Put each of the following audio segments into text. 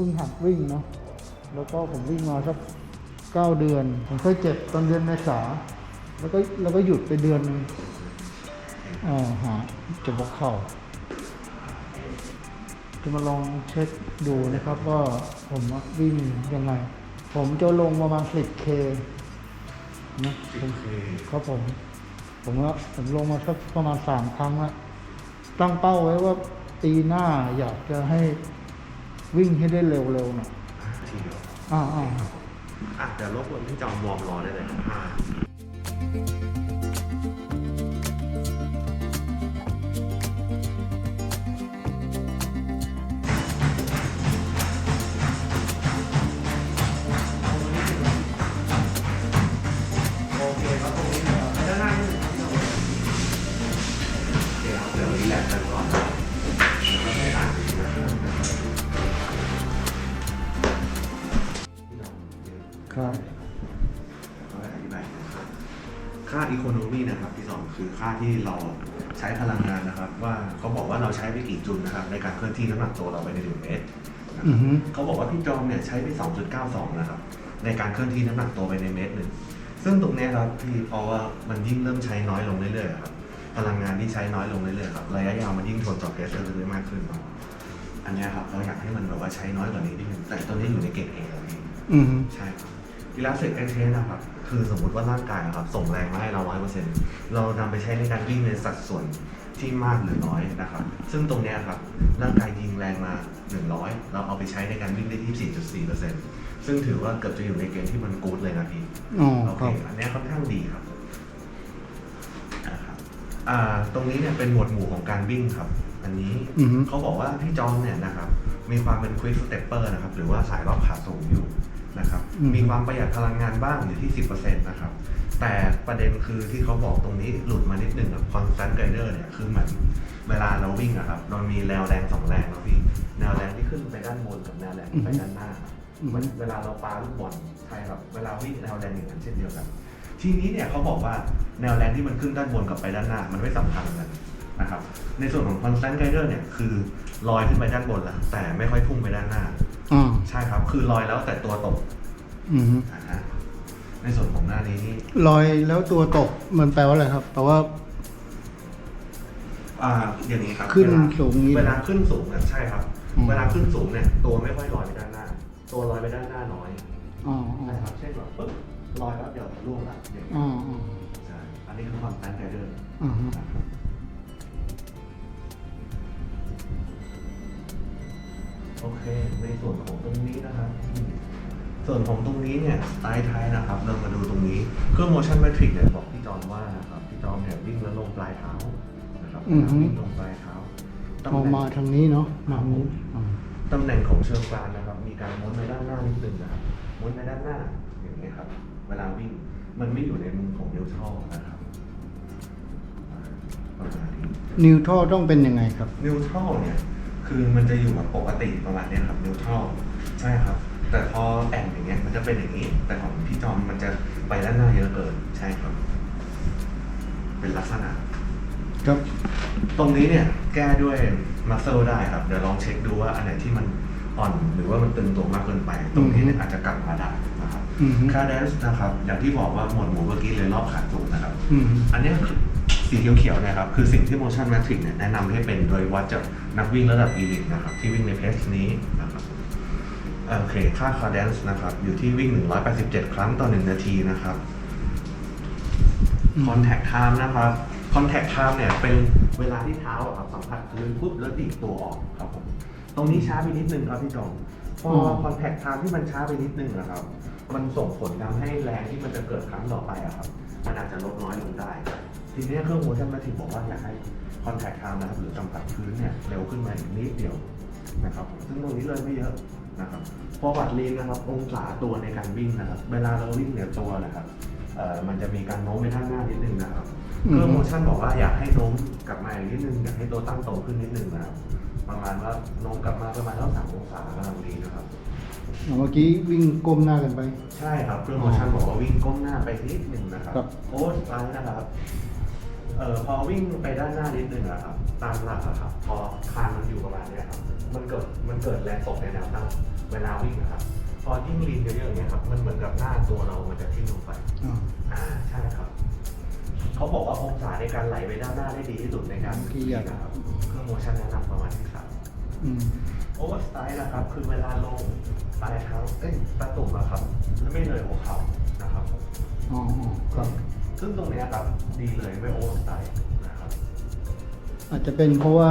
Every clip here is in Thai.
ผมเพิ่งหัดวิ่งเนาะแล้วก็ผมวิ่งมาสักเก้าเดือน ผมเคยเจ็บตอนเดือนเมษาแล้วก็แล้วก็หยุดไปเดือนหนึงอ่าหาเจ็บหัวเข่าจะมาลองเช็คดูนะครับว่าผมอะวิ่งยังไง ผมจะลงประมาณ 10K นะผมครับผม ผมว่าผมลงมาสักประมาณสามครั้งละตั้งเป้าไว้ว่าปีหน้าอยากจะให้ วิ่งให้ได้เร็วๆหน่อยทีเดียวอ่าอ่า อะเดี๋ยวรบกวนพี่จอมวอร์มรอได้เลยครับ คือค่าที่เราใช้พลังงานนะครับ ว่าเขาบอกว่าเราใช้ไปกี่จุลนะครับ ในการเคลื่อนที่น้ำหนักตัวเราไปในหนึ่งเมตรนะคอืรับอฮึ เขาบอกว่าพี่จอมเนี่ยใช้ไป 2.92 นะครับ ในการเคลื่อนที่น้ำหนักตัวไปในเมตรหนึ่งซึ่งตรงเนี้ยครับพี่เพราะว่ามันยิ่งเริ่มใช้น้อยลงเรื่อยๆครับพลังงานที่ใช้น้อยลงเรื่อยๆครับระยะยาวมันยิ่งทนต่อแก๊สเรือนได้มากขึ้นครับอันเนี้ยครับเราอยากให้มันแบบว่าใช้น้อยกว่านี้นิดนึงแต่ตัวนี้อยู่ในเกณฑ์เอแล้วพี่ อือฮึใช่ครับกีฬาเสกเอ็กเทสนะครับ คือสมมุติว่าร่างกายอะครับส่งแรงมาให้เราร้อยเปอร์เซ็นต์เรานำไปใช้ในการวิ่งในสัดส่วนที่มากหรือน้อยนะครับ ซึ่งตรงเนี้ยครับร่างกายยิงแรงมา 100 เราเอาไปใช้ในการวิ่งได้ที่4.4เปอร์เซ็นต์ซึ่งถือว่าเกือบจะอยู่ในเกณฑ์ที่มันกู๊ดเลยนะพี่ อ๋อโอคเค รับ อันเนี้ยค่อนข้างดีครับนะครับอ่าตรงนี้เนี่ยเป็นหมวดหมู่ของการวิ่งครับ อันนี้อือฮึ เขาบอกว่าพี่จอมเนี่ยนะครับ มีความเป็น quick stepper นะครับ หรือว่าสายรอบขาสูงอยู่ นะครับอืม มีความประหยัดพลังงานบ้างอยู่ที่ 10%นะครับแต่ประเด็นคือที่เขาบอกตรงนี้หลุดมานิดนึงกับ constant rider เนี่ยคือเหมือนเวลาเราวิ่งอะครับมันมีแนวแรงสองแรงแล้วพี่แนวแรงที่ขึ้นไปด้านบนกับแนวแรงที่ไปด้านหน้าครับเหมือนเวลาเราปาลูกบอลใช่ครับ เวลาวิ่งแนวแรงอย่างนั้นเช่นเดียวกัน ทีนี้เนี่ยเขาบอกว่าแนวแรงที่มันขึ้นด้านบนกับไปด้านหน้า มันไม่สัมพันธ์กันนะครับ ในส่วนของ constant rider เนี่ยคือลอยขึ้นไปด้านบนแล้วแต่ไม่ค่อยพุ่งไปด้านหน้า อ่า ใช่ครับคือลอยแล้วแต่ตัวตกอือฮึนะฮะในส่วนของหน้านี้นี่ลอยแล้วตัวตกมันแปลว่าอะไรครับแปลว่า อ่าอย่างนี้ครับขึ้นเวลาสูงนี้เวลาขึ้นสูงเนี่ยใช่ครับ อืม เวลาขึ้นสูงเนี่ยตัวไม่ค่อยลอยไปด้านหน้า ตัวลอยไปด้านหน้าน้อยอ๋ออ๋อใช่ครับเช่นแบบปึ๊บลอยแล้วเดี๋ยวร่วงละอย่างนี้อ๋ออ๋อใช่อันนี้คือความตั้งใจเดิน อ่าฮะ โอเค ในส่วนของตรงนี้นะครับอืมส่วนของตรงนี้เนี่ยใต้ท้ายนะครับ เรามาดูตรงนี้เครื่อง motion metric เนี่ยบอกพี่จอมว่านะครับพี่จอมเนี่ยวิ่งแล้วลงปลายเท้านะครับวิ่งลงปลายเท้าตำเอาแหน่ง มาทางนี้เนาะมาทางนี้อ่า ตำแหน่งของเชิงกรานนะครับ มีการม้วนไปด้านหน้านิดนึงนะครับม้วนไปด้านหน้าอย่างนี้ยครับ เวลาวิ่งมันไม่อยู่ในมุมของนิวทรัลนะครับอ่าประมาณนี้นิวทรัลต้องเป็นยังไงครับ นิวทรัลเนี่ย คือมันจะอยู่แบบปกติประมาณเนี้ยครับนิวทรัลใช่ครับ แต่พอแอนอย่างเงี้ยมันจะเป็นอย่างนี้ แต่ของพี่จอมมันจะไปด้านหน้าเยอะเกินใช่ครับ เป็นลักษณะ ครับ ตรงนี้เนี่ยแก้ด้วยมัสเซลได้ครับ เดี๋ยวลองเช็คดูว่าอันไหนที่มันอ่อนหรือว่ามันตึงตัวมากเกินไป ตรงนี้เนี่ยอาจจะกลับมาได้นะครับอืมฮึ ค่าแดนซ์นะครับ อย่างที่บอกว่าหมวดหมู่เมื่อกี้เลยรอบขาสูงนะครับ อืมฮึ อันเนี้ยคือ สีเขียวๆเนะครับคือสิ่งที่ motion metric เนี่ยแนะนำให้เป็นโดยวัดจากนักวิ่งระดับ elite นะครับที่วิ่งในเพสนี้นะครับโอเคค่า cadence นะครับอยู่ที่วิ่ง 187 ครั้งต่อ 1 นาทีนะครับ contact time นะครับ contact time เนี่ยเป็นเวลาที่เท้าอะครับสัมผัสพื้นปุ๊บแล้วดีดตัวออกครับผมตรงนี้ช้าไปนิดนึงครับพี่จองพอ contact time ที่มันช้าไปนิดนึงนะครับ มันส่งผลทำให้แรงที่มันจะเกิดครั้งต่อไปอะครับ มันอาจจะลดน้อยลงได้ ทีนี้เครื่อง motion metric บอกว่าอยากให้ contact time นะครับหรือสัมผัสพื้นเนี่ยเร็วขึ้นมาอีกนิดเดียวนะครับผมซึ่งตรงนี้เลยไม่เยอะนะครับพอวัดลีนนะครับองศาตัวในการวิ่งนะครับ เวลาเราวิ่งเหนือตัวนะครับเอ่อมันจะมีการโน้มไปด้านหน้านิดนึงนะครับเครื่องโมชั่นบอกว่าอยากให้โน้มกลับมาอีกนิดนึงอยากให้ตัวตั้งตรงขึ้นนิดนึงนะครับประมาณว่าโน้มกลับมาประมาณเท่าสามองศากำลังดีนะครับอ่าเมื่อกี้วิ่งก้มหน้ากันไป ใช่ครับเครื่องโมชั่นบอกว่าวิ่งก้มหน้าไปนิดนึงนะครับครับโอ้สุดท้ายนะครับ เอ่อพอวิ่งไปด้านหน้านิดนึงอะครับตามหลักอะครับพอคานมันอยู่ประมาณเนี้ยครับมันเกิดมันเกิดแรงตกในแนวตั้งเวลาวิ่งนะครับพอยิ่งลีนเยอะๆอย่างเงี้ยครับมันเหมือนกับหน้าตัวเรามันจะทิ่มลงไปอ่าอ่าใช่ครับเขาบอกว่าองศาในการไหลไปด้านหน้าได้ดีที่สุดในการที่อยากนะครับเครื่องโมชั่นแนะนำประมาณที่สามอืมโอเวอร์สไตล์นะครับคือเวลาลงปลายเท้าเอ้ยตะตุ่มอะครับแล้วไม่เลยหัวเข่านะครับผมอ๋ออ๋อครับ ซึ่งตรงเนี้ยครับดีเลยไม่โอเวอร์สไตล์นะครับ อาจจะเป็นเพราะว่า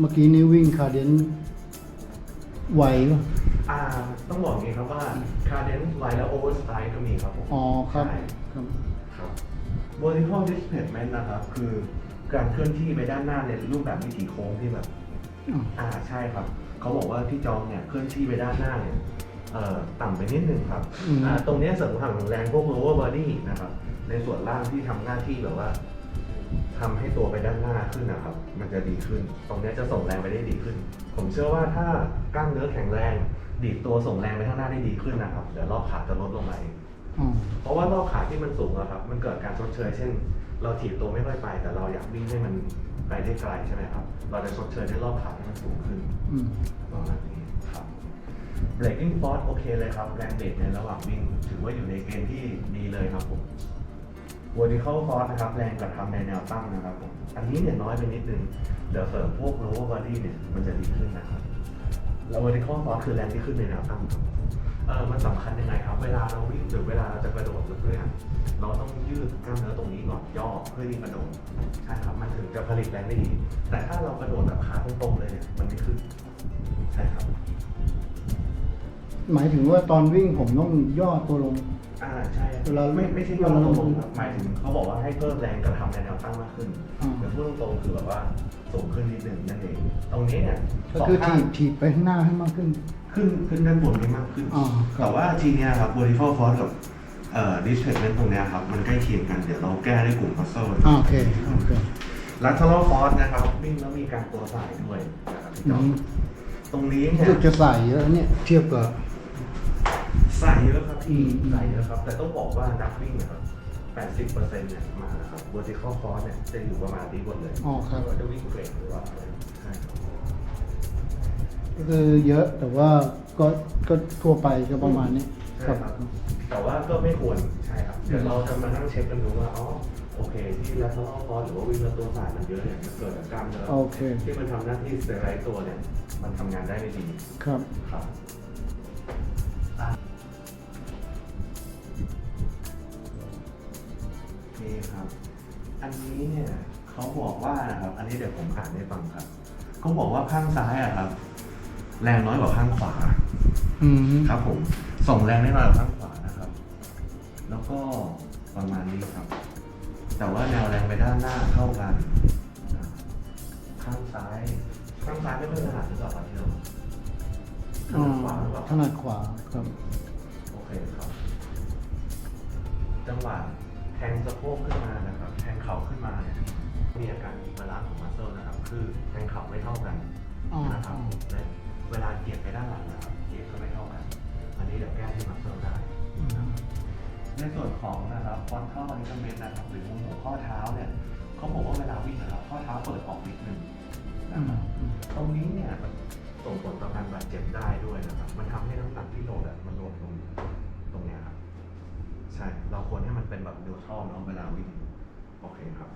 เมื่อกี้นี้วิ่งคาเดนไหวป่ะอ่าต้องบอกอย่างนี้ครับว่าคาเดนไลน์และโอเวอร์สไตล์ก็มีครับผมอ๋อครับ ใช่ ครับ ครับ vertical displacement นะครับ คือการเคลื่อนที่ไปด้านหน้าในรูปแบบวิถีโค้งที่แบบ อ่าอ่าใช่ครับ เขาบอกว่าที่จองเนี่ยเคลื่อนที่ไปด้านหน้าเนี่ย เอ่อต่ำไปนิดนึงครับอืม อ่าตรงเนี้ยเสริมพลังของแรงพวก lower body นะครับ ในส่วนล่างที่ทำหน้าที่แบบว่าทำให้ตัวไปด้านหน้าขึ้นนะครับ มันจะดีขึ้น ตรงเนี้ยจะส่งแรงไปได้ดีขึ้น ผมเชื่อว่าถ้ากล้ามเนื้อแข็งแรง ดีดตัวส่งแรงไปข้างหน้าได้ดีขึ้นนะครับเดี๋ยวรอบขาจะลดลงมาเองอ๋อเพราะว่ารอบขาที่มันสูงอะครับ มันเกิดการชดเชย เช่น เราถีบตัวไม่ค่อยไป แต่เราอยากวิ่งให้มันไปได้ไกลใช่ไหมครับ เราจะชดเชยด้วยรอบขาที่มันสูงขึ้นอืม ประมาณนี้ ครับ braking force โอเคเลยครับ แรงเบรกในระหว่างวิ่ง ถือว่าอยู่ในเกณฑ์ที่ดีเลยครับผม vertical force นะครับ แรงกระทำในแนวตั้งนะครับผมอันนี้เนี่ยน้อยไปนิดนึง เดี๋ยวเสริมพวก lower body เนี่ยมันจะดีขึ้นนะครับแล้ว vertical force คือแรงที่ขึ้นในแนวตั้งครับเออมันสำคัญยังไงครับ เวลาเราวิ่งหรือเวลาเราจะกระโดดหรือเพื่อนเราต้องยืดกล้ามเนื้อตรงนี้ก่อนย่อเพื่อที่กระโดดใช่ครับมันถึงจะผลิตแรงได้ดีแต่ถ้าเรากระโดดแบบขาตรงๆเลยเนี่ยมันไม่ขึ้นใช่ครับ หมายถึงว่าตอนวิ่งผมต้องย่อตัวลง อ่าใช่เวลาไม่ไม่ใช่ย่อเวลาตลรงงๆครับหมายถึงเขาบอกว่าให้เพิ่มแรงกระทำในแนวตั้งมากขึ้นอ่าหรือพูดตรงๆคือแบบว่าสูงขึ้นนิดหนึ่งนั่นเองตรงนี้เนี่ยก็คือสงข้าถีง บถีบไปข้างหน้าให้มากขึ้น ขึ้นขึ้นด้านบนให้มากขึ้นอ่าครับ แต่ว่าทีเนี้ยครับ vertical force กับเอ่อ displacement ตรงเนี้ยครับ มันใกล้เคียงกันเดี๋ยวเราแก้ด้วยกลุ่ม muscle อ่าโอเคโอเค lateral force นะครับวิ่งแล้วมีการตัวสายด้วยนะครับพี่จอมอืม ตรงนี้รู้เนี่ยสึกจะใส่เยอะเนี่ยเทียบกับ ใส่เยอะครับพี่อืมใส่เยอะครับ แต่ต้องบอกว่านักวิ่งนะครับ 80%เนี่ยมานะครับ vertical force เนี่ยจะอยู่ประมาณนี้หมดเลยอ๋อครับไม่ว่าจะวิ่งเกรดหรือว่าอะไรใช่ครับก็คือเยอะแต่ว่าก็ก็ทั่วไปก็ประมาณนี้ใช่ครับ แต่ว่าก็ไม่ควรใช่ครับเดี๋ยวเราจะมานั่งเช็คกันดูว่าอ๋อโอเค ที่ lateral force หรือว่าวิ่งแล้วตัวสายมันเยอะเนี่ยมันเกิดจากกล้ามเนื้อโอเค ที่มันทำหน้าที่สเตอร์ไรต์ตัวเนี่ย มันทำงานได้ไม่ดีครับ ครับ อันนี้เนี่ยเขาบอกว่านะครับ อันนี้เดี๋ยวผมอ่านให้ฟังครับเขาบอกว่าข้างซ้ายอะครับ แรงน้อยกว่าข้างขวา อืมครับ ผม ส่งแรงได้น้อยกว่าข้างขวานะครับ แล้วก็ประมาณนี้ครับ แต่ว่าแนวแรงไปด้านหน้าเท่ากันนะข้างซ้าย ข้างซ้ายไม่ค่อยถนัดหรือเปล่าครับที่เราข้างขวาหรือเปล่าถนัดขวาครับ โอเคครับ จังหวะแทงสะโพกขึ้นมานะครับ แทงเข่าขึ้นมาเนี่ยมีอาการอิบาลานซ์ของมัสเซลนะครับ คือแทงเข่าไม่เท่ากันอ๋อนะครับอ๋อและเวลาเกียดไปด้านหลังนะครับเกียดก็ไม่เท่ากัน อันนี้เดี๋ยวแก้ที่มัสเซลได้อืมในส่วนของนะครับฟอนเท้าลิกเมนนะครับหรือมุมหัวข้อเท้าเนี่ยเขาบอกว่าเวลาวิ่งนะครับข้อเท้าเปิดออกนิดนึงอืนะมครับอืมตรงนี้เนี่ยมันส่งผลต่อการบาดเจ็บได้ด้วยนะครับ มันทำให้น้ำหนักที่โหลดอะมันโหลดตรงตรงเนี้ยครับ ใช่ เราควรให้มันเป็นแบบนิวทรัลเนาะเวลาวิ่ง โอเคครับ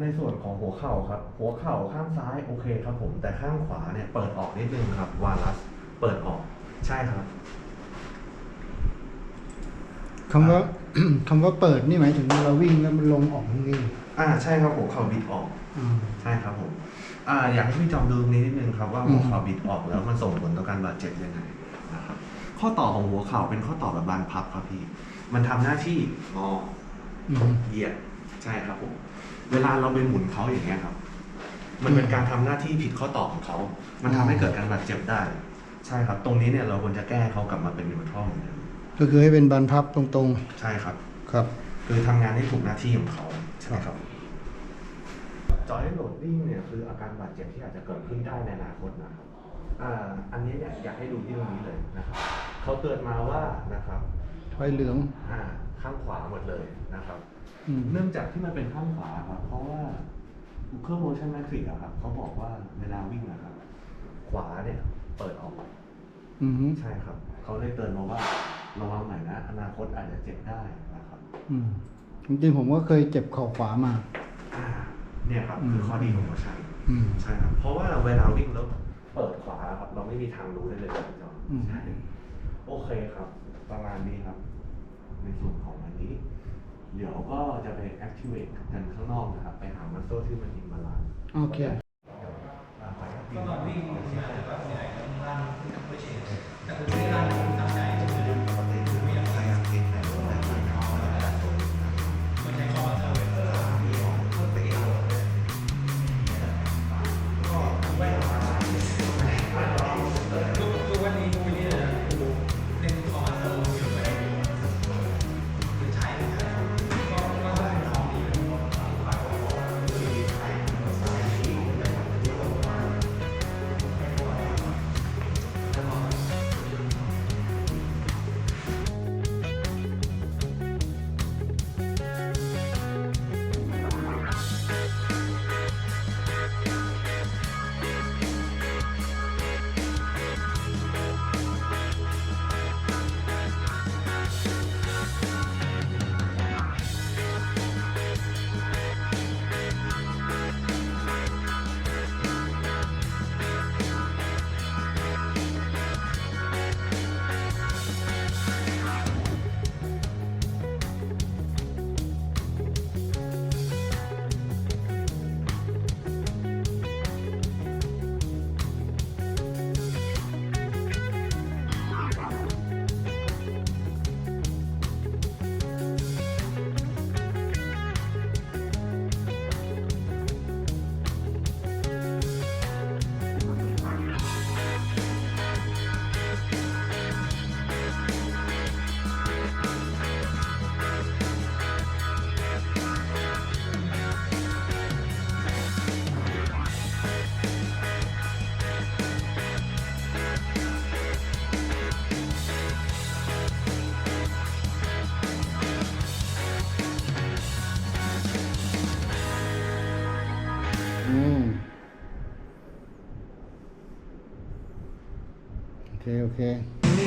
ในส่วนของหัวเข่าครับ หัวเข่าข้างซ้ายโอเคครับ ผมแต่ข้างขวาเนี่ยเปิดออกนิดนึงครับ วาลัส เปิดออก ใช่ครับ คำว่า คำว่าเปิดนี่หมายถึงเราวิ่งแล้วมันลงออกตรงนี้อ่า ใช่ครับหัวเข่าบิดออกอ่าใช่ครับผมอ่าอยากให้พี่จอมดูตรงนี้นิดนึงครับว่าอืม หัวเข่าบิดออกแล้วมันส่งผลต่อการบาดเจ็บยังไงนะครับข้อต่อของหัวเข่าเป็นข้อต่อแบบบานพับครับพี่ มันทำหน้าที่งอ อืม เหยียดใช่ครับผม เวลาเราไปหมุนเขาอย่างเงี้ยครับ มันเป็นการทำหน้าที่ผิดข้อต่อของเขา มันทำให้เกิดการบาดเจ็บได้ ใช่ครับ ตรงนี้เนี่ยเราควรจะแก้เขากลับมาเป็นนิวทรัลเหมือนเดิมก็คือให้เป็นบานพับตรงใช่ครับ ๆ ครับ คือทำงานให้ถูกหน้าที่ของเขาใช่ไหมครับ จอยโหลดดิ้งเนี่ยคืออาการบาดเจ็บที่อาจจะเกิดขึ้นได้ในอนาคตนะครับอ่าอันนี้เนี่ยอยากให้ดูที่ตรงนี้เลยนะครับเขาเตือนมาว่านะครับถอยเหลือง อ่า ข้างขวาหมดเลยนะครับอืมเนื่องจากที่มันเป็นข้างขวาครับ เพราะว่าเครื่อง motion matrix อะครับเขาบอกว่าเวลาวิ่งอะครับ ขวาเนี่ยเปิดออก อืมใช่ครับ เขาเลยเตือนมาว่าระวังหน่อยนะ อนาคตอาจจะเจ็บได้นะครับ อืมจริงๆผมก็เคยเจ็บเข่าขวามา อ่า เนี่ยครับ คือข้อดีของ motion อืม ใช่ครับ เพราะว่าเวลาวิ่งแล้วเปิดขวาครับ เราไม่มีทางรู้ได้เลยครับพี่จอมอืม ใช่ โอเคครับ ประมาณนี้ครับ ในส่วนของอันนี้ เดี๋ยวก็จะไป activate กันข้างนอกนะครับ ไปหามัสโซที่มันอินบาลานซ์โอเคก็ตอนวิ่งที่ไหนก็เหนื่อยรันไม่ใช่แต่คือไม่รัน เคโอเค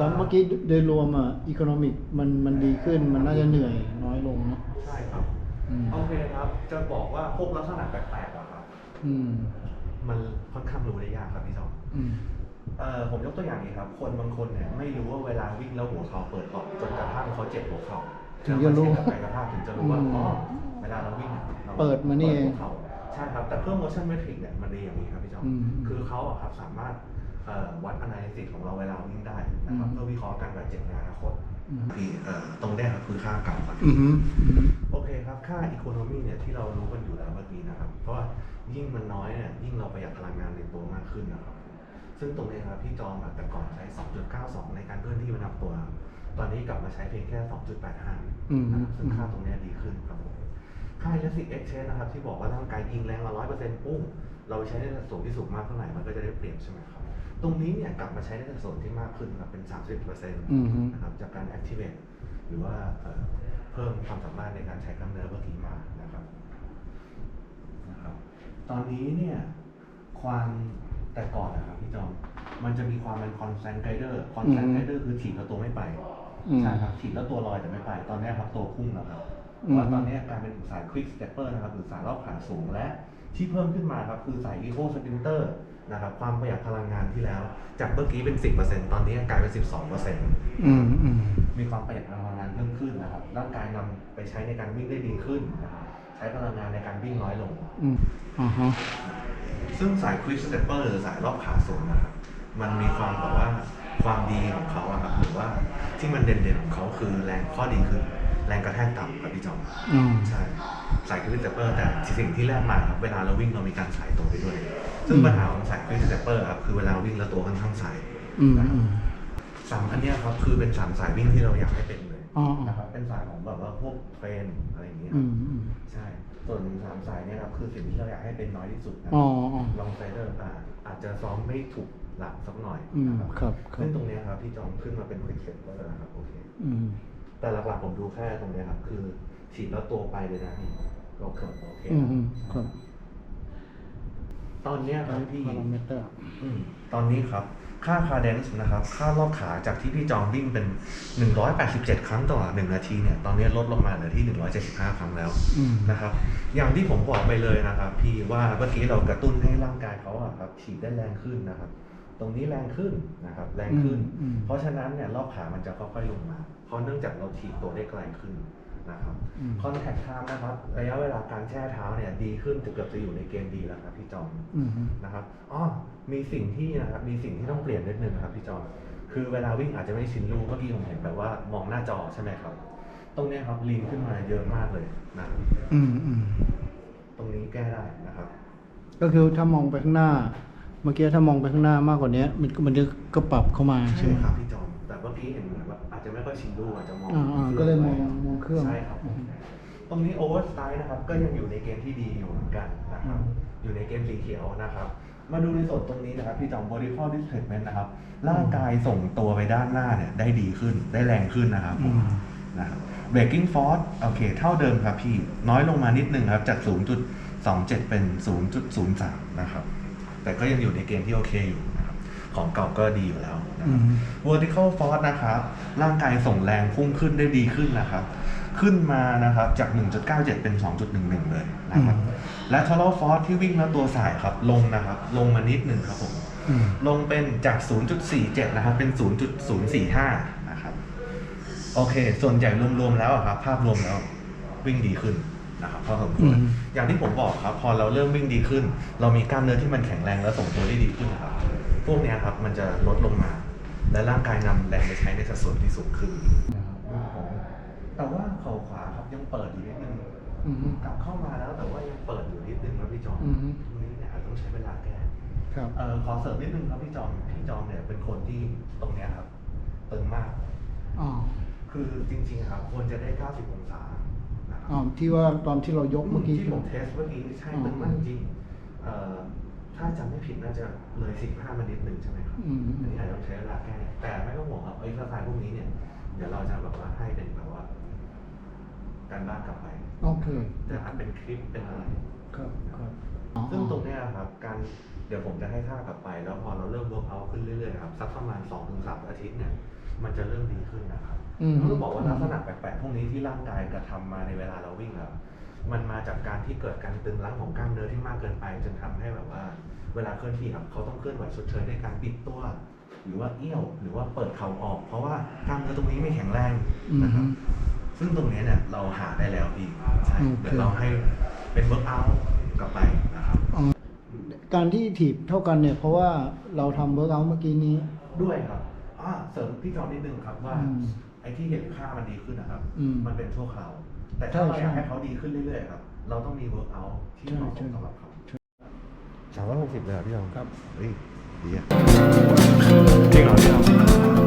ตอนเมื่อกี้โดยรวมอะอีโคโนมิกมันมันดีขึ้นมันน่าจะเหนื่อยน้อยลงเนอะใช่ครับ อืมโอเคครับ จะบอกว่าพวกลักษณะแปลกๆอะครับ อืม มันค่อนข้างรู้ได้ยากครับพี่จอมอืมเอ่อผมยกตัวอย่างนี้ครับ คนบางคนเนี่ยไม่รู้ว่าเวลาวิ่งแล้วหัวเข่าเปิดออกจนกระทั่งเขาเจ็บหัวเข่าถึงจะรู้แล้วมาเช็คกับกายภาพถึงจะรู้ว่าอืมอ๋อเวลาเราวิ่งอะเราเปิดมานี่เองปิหัวเข่าใช่ครับแต่เครื่อง motion metric เนี่ยมันดีอย่างนี้ครับพี่จอมอืมคือเขาอะครับสามารถเอ่อวัด analysis ของเราเวลาวิ่งได้นะครับอืมเพื่อวิเคราะห์การบาดเจ็บในอนาคตอืมที่เอ่อตรงเนี้ยครับคือค่าเก่าครับอืมอืมโอเคครับ ค่า economy เนี่ยที่เรารู้กันอยู่แล้วเมื่อกี้นะครับ เพราะว่า ยิ่งมันน้อยเนี่ยยิ่งเราประหยัดพลังงานในตัวมากขึ้นนะครับ ซึ่งตรงนี้ครับพี่จอมอะแต่ก่อนใช้ 2.92 ในการเคลื่อนที่บนลำตัวครับตอนนี้กลับมาใช้เพียงแค่ 2.85อืมนะครับซึ่งค่าตรงเนี้ยดีขึ้นครับผมค่า elastic exchange นะครับ ที่บอกว่าร่างกายยิงแรงมา100%ปุ้งเราใช้ได้สัดส่วนที่สูงมากเท่าไหร่มันก็จะได้เปรียบใช่ไหมครับ ตรงนี้เนี่ยกลับมาใช้ได้สัดส่วนที่มากขึ้นครับเป็น 30%อืมฮึนะครับจากการ activate หรือว่าเอ่อเพิ่มความสามารถในการใช้กล้ามเนื้อเมื่อกี้มานะครับนะครับ ตอนนี้เนี่ยความแต่ก่อนนะครับพี่จอมมันจะมีความเป็น constant glider constant อืม glider คือถีบแล้วตัวไม่ไปอืมใช่ครับถีบแล้วตัวลอยแต่ไม่ไป ตอนนี้ครับตัวพุ่งแล้วครับอืมว่าตอนนี้กลารเป็นสาย quick stepper นะครับหรือสายรอบขาสูงและที่เพิ่มขึ้นมาครับคือสาย eco sprinter นะครับความประหยัดพลังงานที่แล้ว จากเมื่อกี้เป็น 10%ตอนนี้กลายเป็น 12%อืมอืมมีความประหยัดพลังงานเพิ่มขึ้นนะครับร่างกายนำไปใช้ในการวิ่งได้ดีขึ้นนะครับใช้พลังงานในการวิ่งน้อยลง อืมอ่าฮะซึ่งสาย quick stepper หรือสายรอบขาสูงนะครับมันมีความแบบว่าความดีของเขาอะครับหรือว่าที่มันเด่นๆของเขาคือแรงข้อดีคือแรงกระแทกต่ำครับพี่จอมอืม ใช่สาย quick stepper แต่สิ่งที่แรกมาครับเวลาเราวิ่งเรามีการสายตัวไปด้วย ซึ่งอืมปัญหาของสาย quick stepper ครับคือเวลาวิ่งแล้วตัวค่อนข้างสาย อืมนะครับอืม สามอันเนี้ยครับคือเป็นสามสายวิ่งที่เราอยากให้เป็นเลยอ๋อ นะครับเป็นสายของแบบว่าพวกเทรนอะไรอย่างเงี้ยคอืรับมอืมใช่ ส่วนสามสายเนี่ยครับคือสิ่งที่เราอยากให้เป็นน้อยที่สุดนะอ๋ออ๋อลองไซเดอร์อ่าอาจจะซ้อมไม่ถูกหลักสักหน่อยอืมนะครับครับซึ่งตรงเนี้ยครับพี่จองขึ้นมาเป็นควิกเซ็ตแล้วนะครับโอเค อืม แต่หลักๆผมดูแค่ตรงเนี้ยครับ คือฉีดแล้วตัวไปเลยนะพี่ก็เกือบโอเคอืมอืมครับ ตอนเนี้ยครับพี่ พารามิเตอร์ อืมตอนนี้ครับ ค่าคาเดนซ์นะครับ ค่ารอบขาจากที่พี่จองวิ่งเป็น 187 ครั้งต่อ 1 นาทีเนี่ย ตอนนี้ลดลงมาเหลือที่ 175 ครั้งแล้วอืมนะครับ อย่างที่ผมบอกไปเลยนะครับ พี่ว่าเมื่อกี้เรากระตุ้นให้ร่างกายเขาอะครับฉีดได้แรงขึ้นนะครับ ตรงนี้แรงขึ้นนะครับ แรงขึ้นอืมอืมเพราะฉะนั้นเนี่ยรอบขามันจะค่อยๆลงมา เพราะเนื่องจากเราฉีดตัวได้ไกลขึ้น นะครับอืมคอนแทคไทม์นะครับระยะเวลาการแช่เท้าเนี่ยดีขึ้นเกือบจะอยู่ในเกณฑ์ดีแล้วครับพี่จอมอืมนะครับอ๋อมีสิ่งที่นะครับมีสิ่งที่ต้องเปลี่ยนนิดนึงนะครับพี่จอมคือเวลาวิ่งอาจจะไม่ชินรูเมื่อกี้ผมเห็นแบบว่ามองหน้าจอใช่ไหมครับ ตรงเนี้ยครับลีนขึ้นมาเยอะมากเลยนะครับอืมอืมตรงนี้แก้ได้นะครับ ก็คือถ้ามองไปข้างหน้า เมื่อกี้ถ้ามองไปข้างหน้า มากกว่านี้มันก็มันจะก็ปรับเข้ามาใช่ใช่ไหมครับพี่จอมแต่ เมื่อกี้เห็นเหมือนแบบอาจจะไม่ค่อยชินรูอาจจะมองอ่าอ่าก็เลยมองมองเครื่อง ใช่ครับตรงนี้โอเวอร์สไตล์นะครับ ก็ยังอยู่ในเกณฑ์ที่ดีอยู่เหมือนกันนะครับอืมอยู่ในเกณฑ์สีเขียวนะครับ มาดูในส่วนตรงนี้นะครับพี่จอม body core displacement นะครับ ร่างกายส่งตัวไปด้านหน้าเนี่ยได้ดีขึ้นได้แรงขึ้นนะครับผมอืมนะครับ braking force โอเค เท่าเดิมครับพี่น้อยลงมานิดนึงครับจาก 0.27 เป็น 0.03 นะครับ แต่ก็ยังอยู่ในเกณฑ์ที่โอเคอยู่นะครับ ของเก่าก็ดีอยู่แล้วนะครับอืม vertical force นะครับ ร่างกายส่งแรงพุ่งขึ้นได้ดีขึ้นนะครับ ขึ้นมานะครับจาก 1.97 เป็น 2.11 เลยนะครับอืมและ lateral force ที่วิ่งแล้วตัวสายครับ ลงนะครับ ลงมานิดหนึ่งครับผมอืมลงเป็นจาก 0.47 นะครับ เป็น 0.045 นะครับ โอเค ส่วนใหญ่รวมๆแล้วอะครับ ภาพรวมแล้ววิ่งดีขึ้นนะครับพอสมควรอืมอย่างที่ผมบอกครับ พอเราเริ่มวิ่งดีขึ้น เรามีกล้ามเนื้อที่มันแข็งแรงและส่งตัวได้ดีขึ้นนะครับ พวกเนี้ยครับมันจะลดลงมา และร่างกายนำแรงไปใช้ในสัดส่วนที่สูงขึ้น นะครับเรื่องของแต่ว่าเข่าขวาครับยังเปิดอยู่นิดนึงอืมกลับเข้ามาแล้วแต่ว่ายังเปิดอยู่นิดนึงครับพี่จอมอืมตรงนี้เนี่ยอาจต้องใช้เวลาแก้ ครับ เอ่อขอเสริมนิดนึงครับพี่จอมพี่จอมเนี่ยเป็นคนที่ตรงเนี้ยครับตึงมาก อ๋อคือจริงๆครับควรจะได้ 90 องศานะครัอ๋อที่ว่าตอนที่เรายกเมื่อกี้ ที่ผมเทสเมื่อกี้ใช่อ๋อตึงมากจริงเอ่อ ถ้าจำไม่ผิดน่าจะเลย15มานิดนึงใช่ไหมครับ อืมอันนี้อาจจะต้องใช้เวลาแก้แต่ไม่ต้องห่วงครับเอ้ยสไตล์พวกนี้เนี่ย เดี๋ยวเราจะแบบว่าให้เป็นแบบว่า การบ้านกลับไปโอเคจะอัดเป็นคลิปเป็นอะไร ครับครับอ๋อซึ่งตรงเนี้ยครับ การเดี๋ยวผมจะให้ค่ากลับไป แล้วพอเราเริ่มเวิร์กเอาขึ้นเรื่อยๆครับสักประมาณ2อถึงสอาทิตย์เนี่ย มันจะเริ่มดีขึ้นนะครับ อืม ต้องบอกว่าลักษณะแปลกๆพวกนี้ที่ร่างกายกระทำมาในเวลาเราวิ่งครับ มันมาจากการที่เกิดการตึงรั้งของกล้ามเนื้อที่มากเกินไปจนทำให้แบบว่า เวลาเคลื่อนที่ครับเขาต้องเคลื่อนไหวชดเชยด้วยการบิดตัว หรือว่าเอี้ยว หรือว่าเปิดเข่าออก เพราะว่ากล้ามเนื้อตรงนี้ไม่แข็งแรงนะครับอืมซึ่งตรงนี้เนี่ยเราหาได้แล้วพี่ใช่โอเคเดี๋ยวเราให้เป็นเวิร์กเอากลับไปนะครับอ๋อการที่ถีบเท่ากันเนี่ยเพราะว่าเราทำเวิร์กเอาเมื่อกี้นี้ด้วยครับอ่าเสริมพี่จอมนิดนึงครับว่าอืมไอ้ที่เห็นค่ามันดีขึ้นนะครับอืมมันเป็นชั่วคราว แต่ถ้าใช่เราอยากใช่ให้เขาดีขึ้นเรื่อยๆครับ เราต้องมีเวิร์กเอาที่เหมาะสใช่มใช่สำหรับเขาสามร้อยหกสิบเลยเหรอพี่จอมครับเฮ้ยดีอะจริงเหรอพี่จอม